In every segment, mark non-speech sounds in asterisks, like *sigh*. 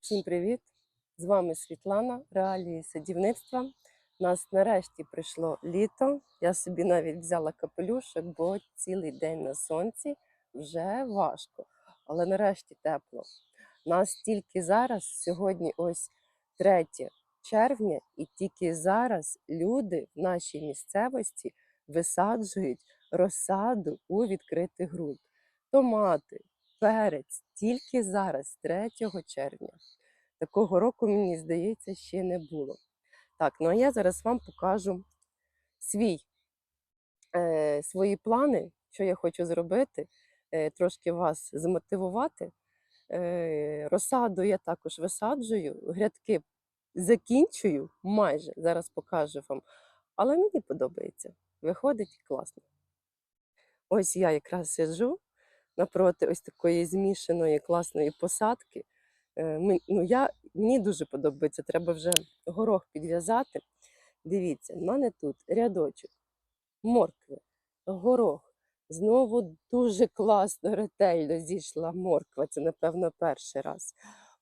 Всім привіт! З вами Світлана, реалії садівництва. Нас нарешті прийшло літо. Я собі навіть взяла капелюшок, бо цілий день на сонці вже важко, але нарешті тепло. Нас тільки зараз, сьогодні ось 3 червня, і тільки зараз люди в нашій місцевості висаджують розсаду у відкритий ґрунт. Томати, перець тільки зараз, 3 червня. Такого року, мені здається, ще не було. Так, ну а я зараз вам покажу свій, е, свої плани, що я хочу зробити, е, трошки вас змотивувати. Е, розсаду я також висаджую, грядки закінчую майже, зараз покажу вам. Але мені подобається, виходить класно. Ось я якраз сиджу напроти ось такої змішаної класної посадки. Е, ми- Ну, я, мені дуже подобається, треба вже горох підв'язати. Дивіться, в мене тут рядочок моркви, горох. Знову дуже класно, ретельно зійшла морква. Це, напевно, перший раз.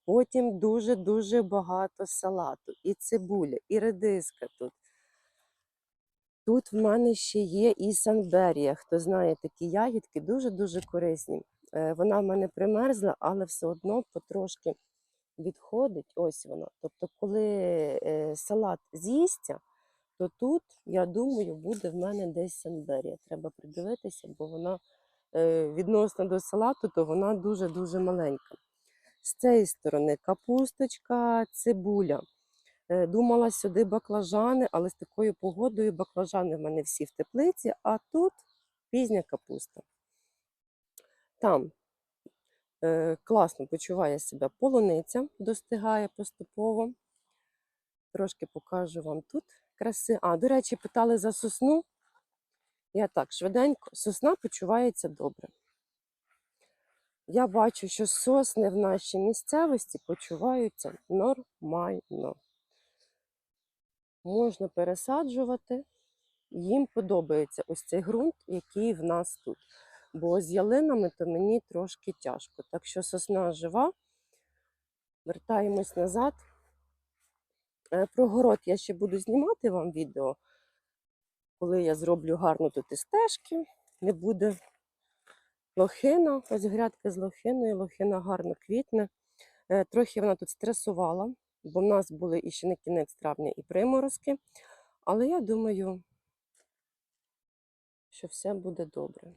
Потім дуже-дуже багато салату, і цибуля, і редиска тут. Тут в мене ще є і санберія. Хто знає такі ягідки, дуже-дуже корисні. Е, Вона в мене примерзла, але все одно потрошки відходить. Ось вона. Тобто, коли е, салат з'їсться, то тут, я думаю, буде в мене десь санберія. Треба придивитися, бо вона е, відносно до салату, то вона дуже-дуже маленька. З цієї сторони капусточка, цибуля. Е, Думала сюди баклажани, але з такою погодою баклажани в мене всі в теплиці, а тут пізня капуста. Там е, класно почуває себе полуниця, достигає поступово. Трошки покажу вам тут краси. А, до речі, питали за сосну. Я так швиденько, сосна почувається добре. Я бачу, що сосни в нашій місцевості почуваються нормально. Можна пересаджувати, їм подобається ось цей ґрунт, який в нас тут. Бо з ялинами то мені трошки тяжко. Так що сосна жива. Вертаємось назад. Е, Про город я ще буду знімати вам відео, коли я зроблю гарно тут і стежки, не буде лохина. Ось грядка з лохиною, лохина гарно квітне. Е, Трохи вона тут стресувала, бо в нас були і ще не кінець травня і приморозки. Але я думаю, що все буде добре.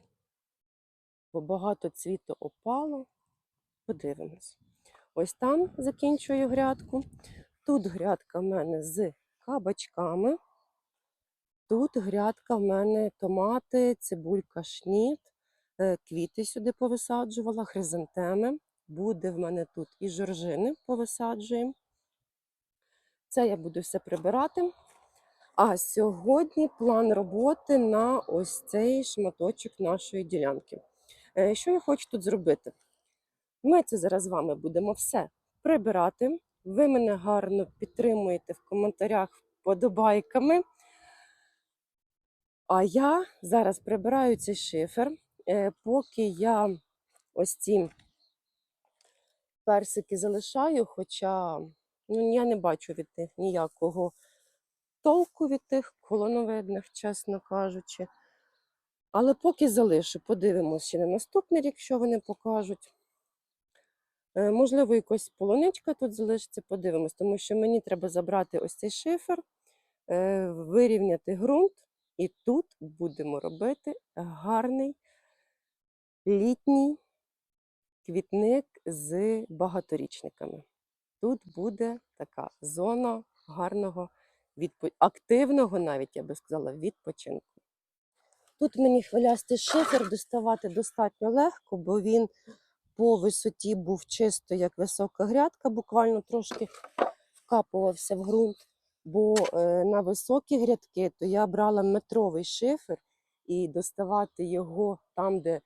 Бо багато цвіту опало. Подивимось. Ось там закінчую грядку. Тут грядка в мене з кабачками. Тут грядка в мене томати, цибулька, шніт, е, квіти сюди повисаджувала, хризантеми. Буде в мене тут і жоржини повисаджуємо. Це я буду все прибирати. А сьогодні план роботи на ось цей шматочок нашої ділянки. Е, Що я хочу тут зробити? Ми це зараз з вами будемо все прибирати. Ви мене гарно підтримуєте в коментарях вподобайками. А я зараз прибираю цей шифер, Е, поки я ось ці персики залишаю, хоча ну, я не бачу від них ніякого толку від тих колоновидних, чесно кажучи. Але поки залишу, подивимося ще на наступний рік, що вони покажуть. Е, Можливо, якась полуничка тут залишиться, подивимось, тому що мені треба забрати ось цей шифер, е, вирівняти ґрунт, і тут будемо робити гарний літній квітник з багаторічниками. Тут буде така зона гарного відпо... активного, навіть я би сказала, відпочинку. Тут мені хвилястий шифер доставати достатньо легко, бо він по висоті був чисто як висока грядка, буквально трошки вкапувався в ґрунт. Бо е, на високі грядки то я брала метровий шифер і доставати його там, де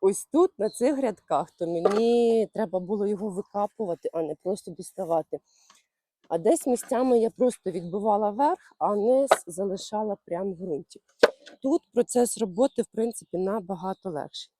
ось тут, на цих грядках, то мені треба було його викапувати, а не просто доставати. А десь місцями я просто відбивала верх, а низ залишала прямо в ґрунті. Тут процес роботи, в принципі, набагато легший.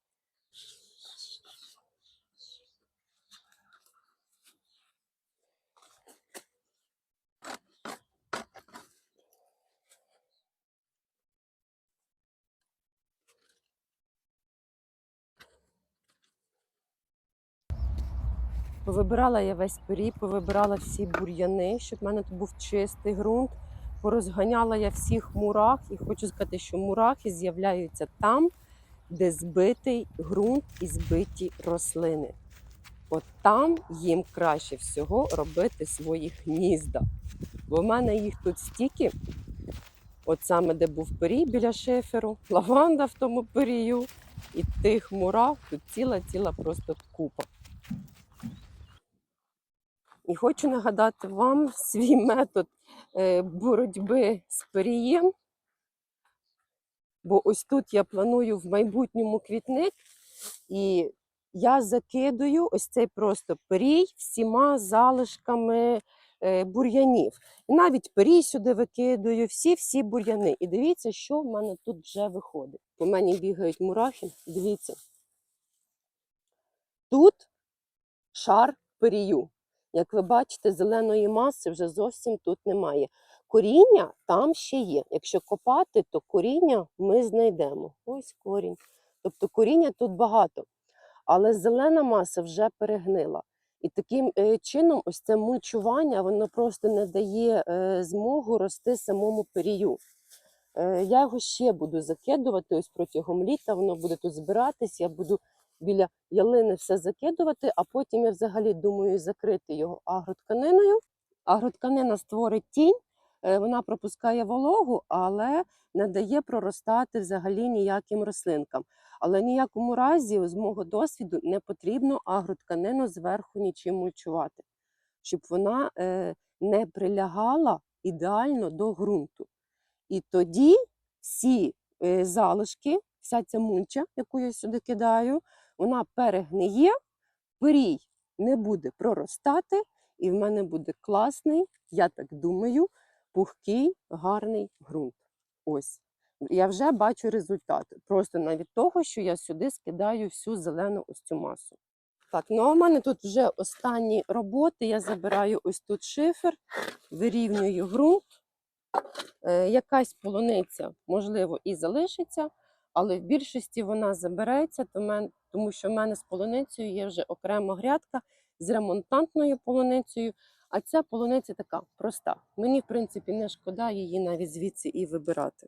Повибирала я весь пирій, повибирала всі бур'яни, щоб в мене тут був чистий ґрунт. Порозганяла я всіх мурах, і хочу сказати, що мурахи з'являються там, де збитий ґрунт і збиті рослини. От там їм краще всього робити свої гнізда. Бо в мене їх тут стільки, от саме де був пирій біля шиферу, лаванда в тому пирію, і тих мурах тут ціла-ціла просто купа. І хочу нагадати вам *laughs* свій метод е, боротьби з пирієм. Бо ось тут я планую в майбутньому квітник, і я закидую ось цей просто пирій всіма залишками е, бур'янів. І навіть пирій сюди викидаю, всі-всі бур'яни. І дивіться, що в мене тут вже виходить. По мені бігають мурахи. Дивіться. Тут шар пирію. Як ви бачите, зеленої маси вже зовсім тут немає. Коріння там ще є. Якщо копати, то коріння ми знайдемо. Ось корінь. Тобто коріння тут багато. Але зелена маса вже перегнила. І таким е, чином, ось це мульчування, воно просто не дає е, змогу рости самому пирію. Е, я його ще буду закидувати ось протягом літа, воно буде тут збиратись, я буду біля ялини все закидувати, а потім я взагалі думаю закрити його агротканиною. Агротканина створить тінь, е, вона пропускає вологу, але не дає проростати взагалі ніяким рослинкам. Але ніякому разі, з мого досвіду, не потрібно агротканину зверху нічим мульчувати, щоб вона е, не прилягала ідеально до ґрунту. І тоді всі е, залишки, вся ця мульча, яку я сюди кидаю, вона перегниє, пирій не буде проростати, і в мене буде класний, я так думаю, пухкий, гарний ґрунт. Ось. Я вже бачу результат. Просто навіть того, що я сюди скидаю всю зелену ось цю масу. Так, ну а в мене тут вже останні роботи. Я забираю ось тут шифер, вирівнюю ґрунт. Е, якась полуниця, можливо, і залишиться, але в більшості вона забереться, тому що в мене з полуницею є вже окрема грядка з ремонтантною полуницею. А ця полуниця така проста. Мені, в принципі, не шкода її навіть звідси і вибирати.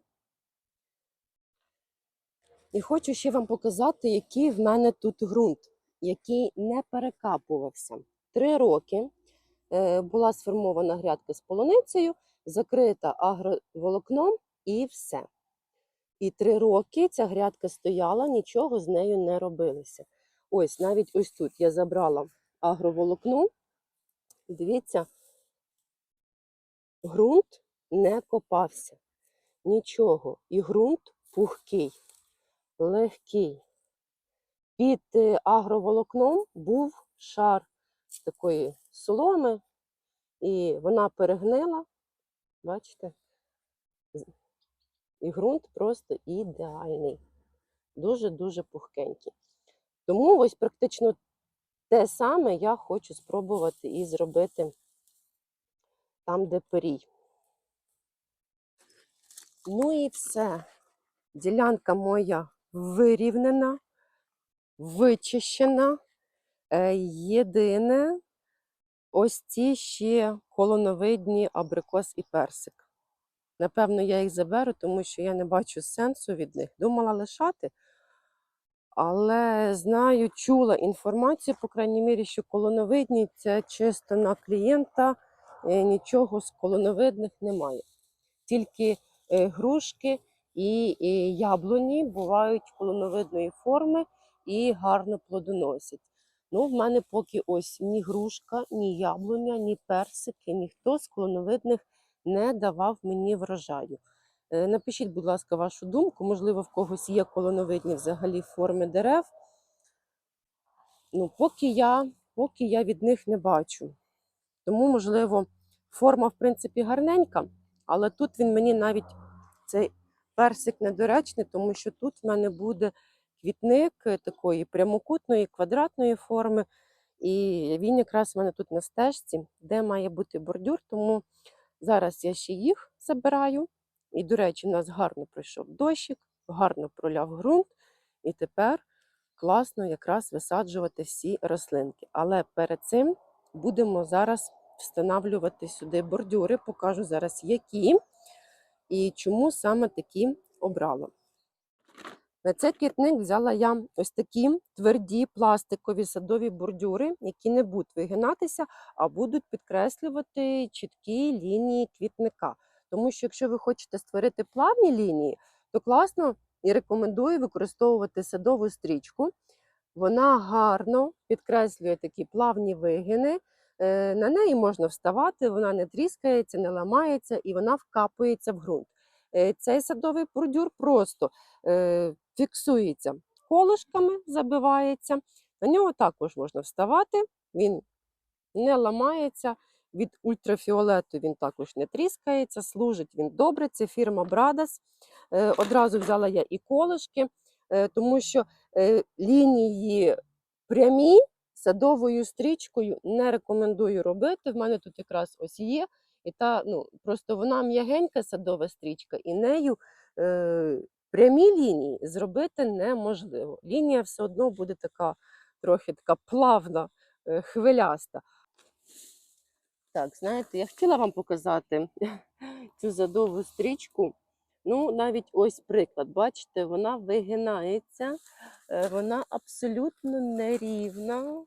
І хочу ще вам показати, який в мене тут ґрунт, який не перекапувався. Три роки е, була сформована грядка з полуницею, закрита агроволокном і все. І три роки ця грядка стояла, нічого з нею не робилося. Ось навіть ось тут я забрала агроволокно. Дивіться, ґрунт не копався. Нічого. І ґрунт пухкий, легкий. Під е, агроволокном був шар такої соломи, і вона перегнила. Бачите? І ґрунт просто ідеальний. Дуже-дуже пухкенький. Тому ось практично те саме я хочу спробувати і зробити там, де пирій. Ну і все. Ділянка моя вирівнена, вичищена. Е, Єдине, ось ці ще колоновидні абрикос і персик. Напевно, я їх заберу, тому що я не бачу сенсу від них. Думала лишати, але знаю, чула інформацію, по крайній мірі, що колоновидні це чисто на клієнта, е, нічого з колоновидних немає. Тільки е, грушки і, яблуні бувають колоновидної форми і гарно плодоносять. Ну, в мене поки ось ні грушка, ні яблуня, ні персики, ніхто з колоновидних не давав мені врожаю. Е, Напишіть, будь ласка, вашу думку. Можливо, в когось є колоновидні взагалі форми дерев. Ну, поки я, поки я від них не бачу. Тому, можливо, форма, в принципі, гарненька, але тут він мені навіть цей персик недоречний, тому що тут в мене буде квітник е, такої прямокутної, квадратної форми. І він якраз в мене тут на стежці, де має бути бордюр. Тому зараз я ще їх забираю. І, до речі, у нас гарно пройшов дощик, гарно проляв ґрунт. І тепер класно якраз висаджувати всі рослинки. Але перед цим будемо зараз встановлювати сюди бордюри. Покажу зараз, які і чому саме такі обрала. На цей квітник взяла я ось такі тверді пластикові садові бордюри, які не будуть вигинатися, а будуть підкреслювати чіткі лінії квітника. Тому що якщо ви хочете створити плавні лінії, то класно і рекомендую використовувати садову стрічку. Вона гарно підкреслює такі плавні вигини. Е, На неї можна вставати, вона не тріскається, не ламається і вона вкапується в ґрунт. Е, Цей садовий бордюр просто е, фіксується колишками, забивається. На нього також можна вставати, він не ламається. Від ультрафіолету він також не тріскається, служить він добре. Це фірма Брадас. Е, Одразу взяла я і колишки, тому що лінії прямі садовою стрічкою не рекомендую робити. В мене тут якраз ось є. І та, ну, просто вона м'ягенька садова стрічка, і нею е, прямі лінії зробити неможливо. Лінія все одно буде така трохи така плавна, е, хвиляста. Так, знаєте, я хотіла вам показати *laughs* цю садову стрічку. Ну, навіть ось приклад, бачите, вона вигинається, е, вона абсолютно нерівна. У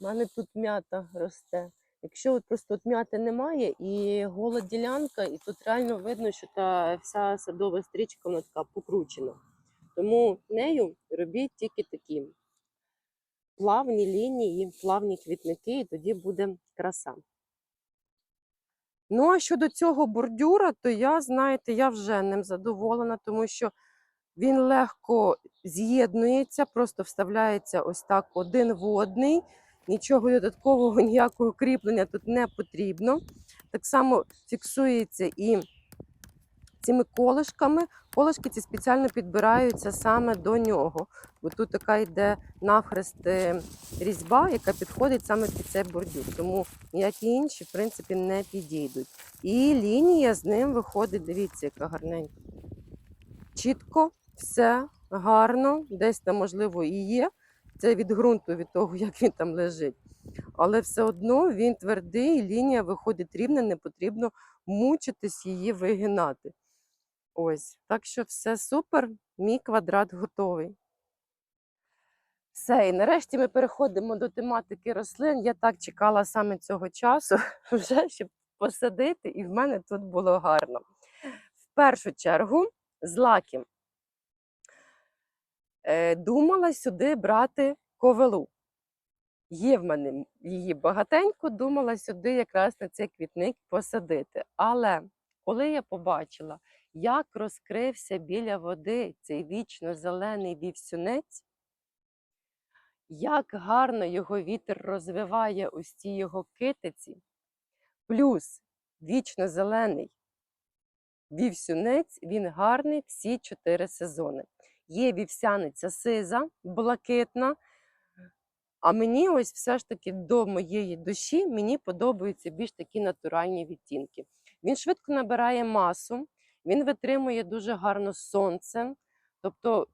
мене тут м'ята росте. Якщо от просто от м'яти немає і гола ділянка, і тут реально видно, що та вся садова стрічка вона така покручена. Тому нею робіть тільки такі плавні лінії, плавні квітники, і тоді буде краса. Ну, а щодо цього бордюра, то я, знаєте, я вже ним задоволена, тому що він легко з'єднується, просто вставляється ось так один в одний. Нічого додаткового, *laughs* ніякого кріплення тут не потрібно. Так само фіксується і цими колишками. Колишки ці спеціально підбираються саме до нього. Бо тут така йде навхрест е, різьба, яка підходить саме під цей бордюр. Тому ніякі інші, в принципі, не підійдуть. І лінія з ним виходить, дивіться, яка гарненька. Чітко, все гарно, десь там, можливо, і є. Це від ґрунту, від того, як він там лежить. Але все одно він твердий, лінія виходить рівна, не потрібно мучитись її вигинати. Ось, так що все супер, мій квадрат готовий. Все, і нарешті ми переходимо до тематики рослин. Я так чекала саме цього часу, *laughs* вже щоб посадити, і в мене тут було гарно. В першу чергу. Е, думала сюди брати ковелу. Є в мене її багатенько, думала сюди якраз на цей квітник посадити. Але коли я побачила, як розкрився біля води цей вічно зелений вівсюнець, як гарно його вітер розвиває ось ці його китиці, плюс вічно зелений вівсюнець, він гарний всі чотири сезони. Є вівсяниця сиза, блакитна. А мені ось все ж таки до моєї душі мені подобаються більш такі натуральні відтінки. Він швидко набирає масу, він витримує дуже гарно сонце, тобто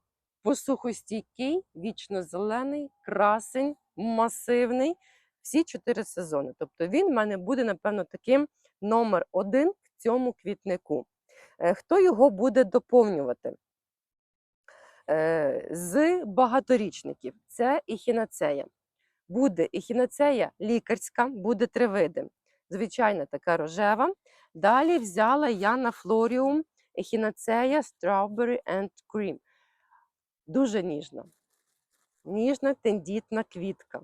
посухостійкий, вічно зелений, красень, масивний. Всі чотири сезони. Тобто він в мене буде, напевно, таким номер один в цьому квітнику. Е, Хто його буде доповнювати? Е, З багаторічників це ехінацея. Буде ехінацея лікарська, буде три види. Звичайна така рожева. Далі взяла я на флоріум ехінацея Strawberry and Cream. Дуже ніжна. Ніжна тендітна квітка.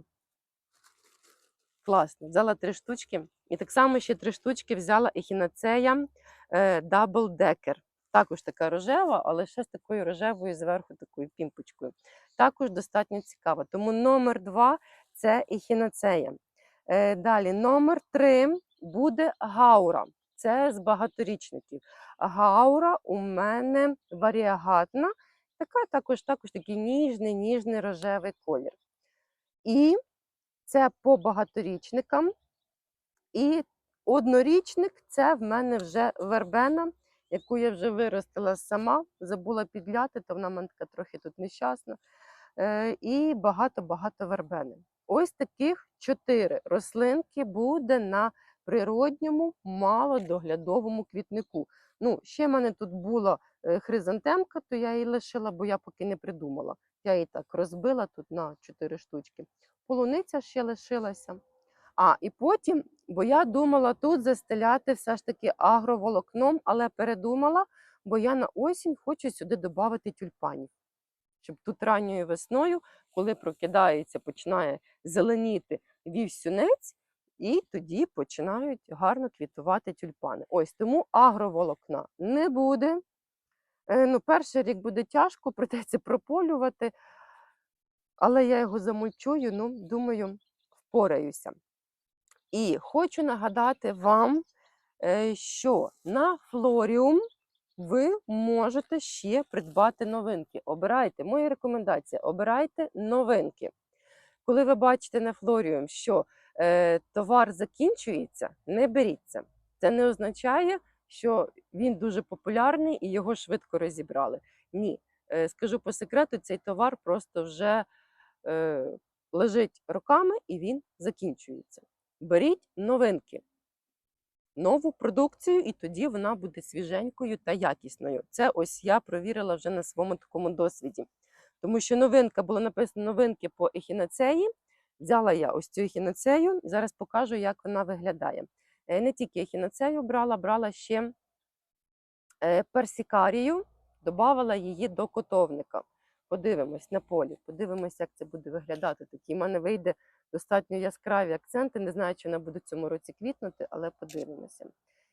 Класно. Взяла три штучки. І так само ще три штучки взяла ехінацея е, Double Decker. Також така рожева, але ще з такою рожевою зверху такою пімпочкою. Також достатньо цікаво. Тому номер два це ехінацея. Е, далі, номер три буде гаура. Це з багаторічників. Гаура у мене варіагатна, така також, також такий ніжний, ніжний рожевий колір. І це по багаторічникам. І однорічник це в мене вже вербена, яку я вже виростила сама, забула підляти, то вона мене така трохи тут нещасна. е, і багато-багато вербени. Ось таких чотири рослинки буде на природньому малодоглядовому квітнику. Ну, ще в мене тут була е, хризантемка, то я її лишила, бо я поки не придумала. Я її так розбила тут на чотири штучки. Полуниця ще лишилася. А, і потім, бо я думала тут застеляти все ж таки агроволокном, але передумала, бо я на осінь хочу сюди додати тюльпанів. Щоб тут ранньою весною, коли прокидається, починає зеленіти вівсюнець, і тоді починають гарно квітувати тюльпани. Ось тому агроволокна не буде. Е, Ну, перший рік буде тяжко, *laughs* придеться прополювати, але я його замульчую, ну, думаю, впораюся. І хочу нагадати вам, е, що на Флоріум ви можете ще придбати новинки. Обирайте, моя рекомендація: обирайте новинки. Коли ви бачите на Флоріум, що е, товар закінчується, не беріться. Це не означає, що він дуже популярний і його швидко розібрали. Ні, е, скажу по секрету, цей товар просто вже лежить роками і він закінчується. Беріть новинки, нову продукцію, і тоді вона буде свіженькою та якісною. Це ось я провірила вже на своєму такому досвіді. Тому що новинка було написано новинки по ехінацеї. Взяла я ось цю ехінацею, зараз покажу, як вона виглядає. Е, Не тільки ехінацею брала, брала ще е, персикарію, додавала її до котовника. Подивимось на полі, подивимось, як це буде виглядати. Такі в мене вийде достатньо яскраві акценти. Не знаю, чи вона буде в цьому році квітнути, але подивимося.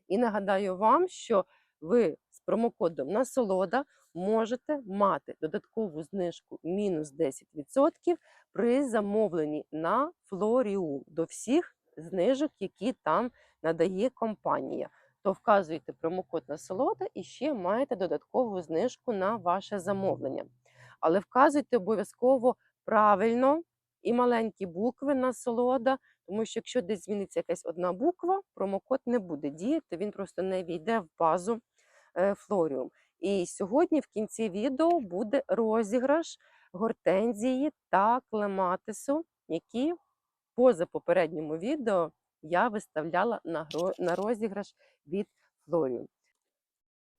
І нагадаю вам, що ви з промокодом насолода можете мати додаткову знижку мінус 10% при замовленні на Флоріум до всіх знижок, які там надає компанія. То вказуєте промокод насолода і ще маєте додаткову знижку на ваше замовлення. Але вказуйте обов'язково правильно і маленькі букви насолода, тому що якщо десь зміниться якась одна буква, промокод не буде діяти, він просто не війде в базу е, Флоріум. І сьогодні в кінці відео буде розіграш гортензії та клематису, які поза попередньому відео я виставляла на розіграш від Флоріум.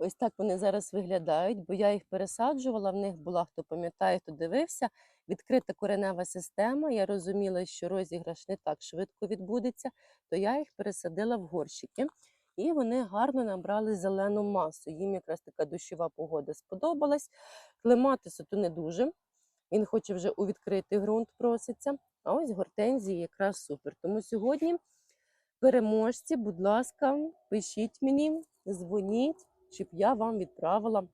Ось так вони зараз виглядають, бо я їх пересаджувала. В них була, хто пам'ятає, хто дивився, відкрита коренева система. Я розуміла, що розіграш не так швидко відбудеться, то я їх пересадила в горщики. І вони гарно набрали зелену масу. Їм якраз така дощова погода сподобалась. Клематису то не дуже. Він хоче вже у відкритий ґрунт проситься. А ось гортензії якраз супер. Тому сьогодні переможці, будь ласка, пишіть мені, дзвоніть, щоб я вам відправила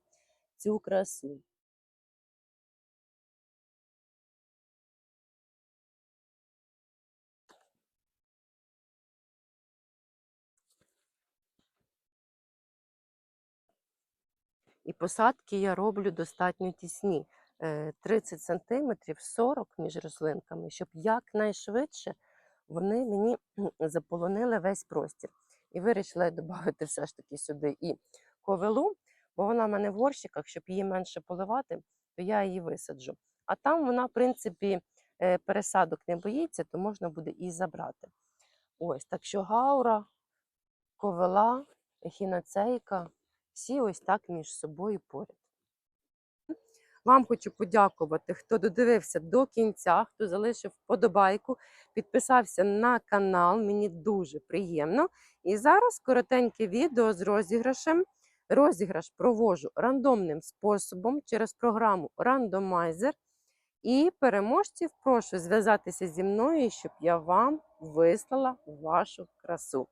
цю красу. І посадки я роблю достатньо тісні. е, 30 см 40 між рослинками, щоб якнайшвидше вони мені заполонили весь простір. І вирішила додати все ж таки сюди і ковилу, бо вона в мене в горщиках, щоб її менше поливати, то я її висаджу. А там вона, в принципі, е, пересадок не боїться, то можна буде і забрати. Ось, так що гаура, ковила, ехіноцейка, всі ось так між собою поряд. Вам хочу подякувати, хто додивився до кінця, хто залишив вподобайку, підписався на канал. Мені дуже приємно. І зараз коротеньке відео з розіграшем. Розіграш провожу рандомним способом через програму Randomizer. І переможців прошу зв'язатися зі мною, щоб я вам вислала вашу красу.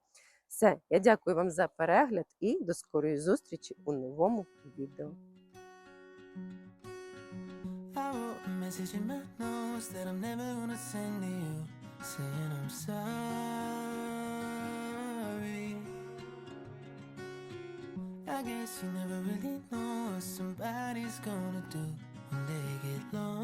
Все, я дякую вам за перегляд і до скорої зустрічі у новому відео. Saying I'm sorry. I guess you never really know what somebody's gonna do when they get lonely.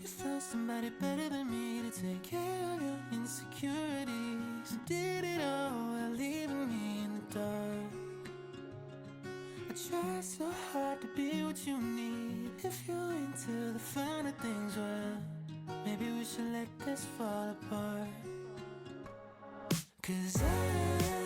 You found somebody better than me to take care of your insecurities. You did it all while leaving me in the dark. I try so hard to be what you need. If you're into the finer things, well, maybe we should let this fall apart. Cause I